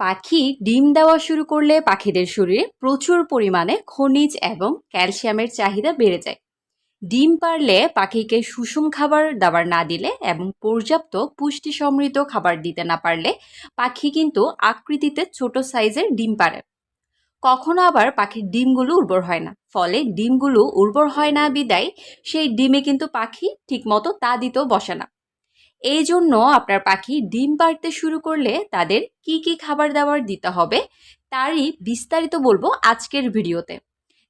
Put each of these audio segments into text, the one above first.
পাখি ডিম দেওয়া শুরু করলে পাখিদের শরীরে প্রচুর পরিমাণে খনিজ এবং ক্যালসিয়ামের চাহিদা বেড়ে যায়। ডিম পারলে পাখিকে সুষম খাবার দাবার না দিলে এবং পর্যাপ্ত পুষ্টি সমৃদ্ধ খাবার দিতে না পারলে পাখি কিন্তু আকৃতিতে ছোট সাইজের ডিম পারে। কখনো আবার পাখির ডিমগুলো উর্বর হয় না, ফলে ডিমগুলো উর্বর হয় না বিদায় সেই ডিমে কিন্তু পাখি ঠিকমতো তা দিতেও বসে না। এই জন্য আপনার পাখি ডিম পাড়তে শুরু করলে তাদের কি কি খাবার দাবার দিতে হবে তারই বিস্তারিত বলব আজকের ভিডিওতে।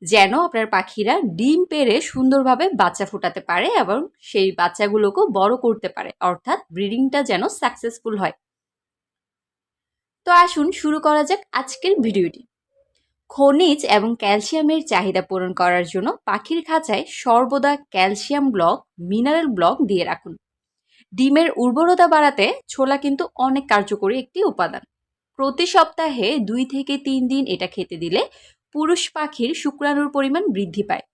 যেন আপনার পাখিরা ডিম পেড়ে সুন্দরভাবে বাচ্চা ফোটাতে পারে এবং সেই বাচ্চাগুলোকেও বড় করতে পারে, অর্থাৎ ব্রিডিংটা যেন সাকসেসফুল হয়। তো আসুন শুরু করা যাক আজকের ভিডিওটি। খনিজ এবং ক্যালসিয়ামের চাহিদা পূরণ করার জন্য পাখির খাঁচায় সর্বদা ক্যালসিয়াম ব্লক, মিনারেল ব্লক দিয়ে রাখুন। ডিমের উর্বরতা বাড়াতে ছোলা কিন্তু অনেক কার্যকরী একটি উপাদান। প্রতি সপ্তাহে দুই থেকে তিন দিন এটা খেতে দিলে পুরুষ পাখির শুক্রাণুর পরিমাণ বৃদ্ধি পায়।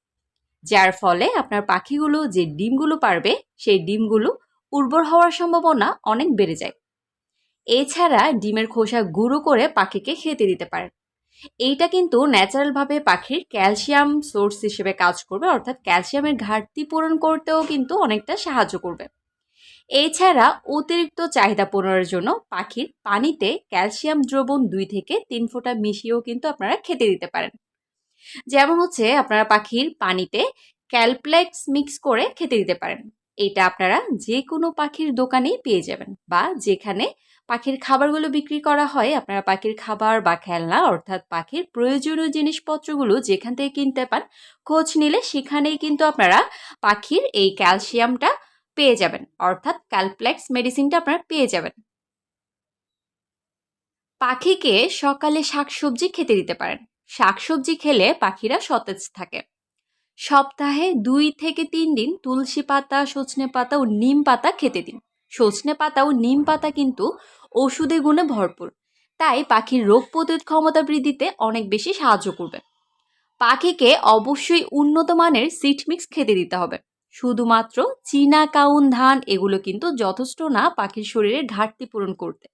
যার ফলে আপনার পাখিগুলো যে ডিমগুলো পারবে, সেই ডিমগুলো উর্বর হওয়ার সম্ভাবনা অনেক বেড়ে যায়। এছাড়া ডিমের খোসা গুঁড়ো করে পাখিকে খেতে দিতে পারেন। এইটা কিন্তু ন্যাচারালভাবে পাখির ক্যালসিয়াম সোর্স হিসেবে কাজ করবে, অর্থাৎ ক্যালসিয়ামের ঘাটতি পূরণ করতেও কিন্তু অনেকটা সাহায্য করবে। এছাড়া অতিরিক্ত চাহিদা পূরণের জন্য পাখির পানিতে ক্যালসিয়াম দ্রবণ দুই থেকে তিন ফোঁটা মিশিয়েও কিন্তু আপনারা খেতে দিতে পারেন। যেমন হচ্ছে আপনারা পাখির পানিতে ক্যালপ্লেক্স মিক্স করে খেতে দিতে পারেন। এটা আপনারা যে কোনো পাখির দোকানেই পেয়ে যাবেন বা যেখানে পাখির খাবারগুলো বিক্রি করা হয়, আপনারা পাখির খাবার বা খেলনা অর্থাৎ পাখির প্রয়োজনীয় জিনিসপত্রগুলো যেখান থেকে কিনতে পান, খোঁজ নিলে সেখানেই কিন্তু আপনারা পাখির এই ক্যালসিয়ামটা পেয়ে যাবেন। অর্থাৎ ক্যালপ্লেক্স মেডিসিনটা আপনারা পেয়ে যাবেন। পাখিকে সকালে শাকসবজি খেতে দিতে পারেন। শাকসবজি খেলে পাখিরা সতেজ থাকে। সপ্তাহে দুই থেকে তিন দিন তুলসী পাতা, সজনে পাতা ও নিম পাতা খেতে দিন। সজনে পাতা ও নিম পাতা কিন্তু ওষুধে গুণে ভরপুর। তাই পাখির রোগ প্রতিরোধ ক্ষমতা বৃদ্ধিতে অনেক বেশি সাহায্য করবে। পাখিকে অবশ্যই উন্নত মানের সিট মিক্স খেতে দিতে হবে। শুধুমাত্র চীনা কাউন ধান এগুলো কিন্তু যথেষ্ট না পাখির শরীরে ঘাটতি পূরণ করতে।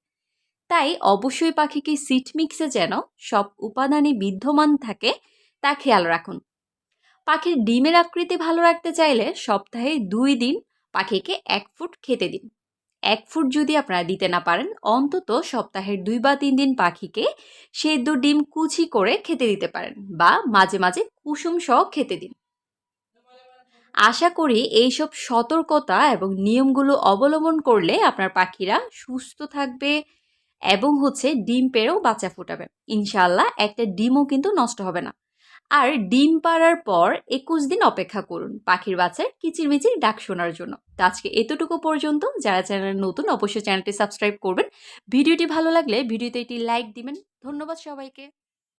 তাই অবশ্যই পাখিকে সিট মিক্সে যেন সব উপাদানই বিদ্যমান থাকে তা খেয়াল রাখুন। পাখির ডিমের আকৃতি ভালো রাখতে চাইলে সপ্তাহে দুই দিন পাখিকে এক ফুট খেতে দিন। এক ফুট যদি আপনারা দিতে না পারেন, অন্তত সপ্তাহের দুই বা তিন দিন পাখিকে সেদ্ধ ডিম কুচি করে খেতে দিতে পারেন বা মাঝে মাঝে কুসুম সহ খেতে দিন। আশা করি এইসব সতর্কতা এবং নিয়মগুলো অবলম্বন করলে আপনার পাখিরা সুস্থ থাকবে এবং হচ্ছে ডিম পেড়েও বাচ্চা ফোটাবে। ইনশাল্লাহ একটা ডিমও কিন্তু নষ্ট হবে না। আর ডিম পাড়ার পর একুশ দিন অপেক্ষা করুন পাখির বাচ্চার কিচিরমিচির ডাক শোনার জন্য। তো আজকে এতটুকু পর্যন্ত। যারা চ্যানেল নতুন অবশ্যই চ্যানেলটি সাবস্ক্রাইব করবেন। ভিডিওটি ভালো লাগলে ভিডিওতে একটি লাইক দিবেন। ধন্যবাদ সবাইকে।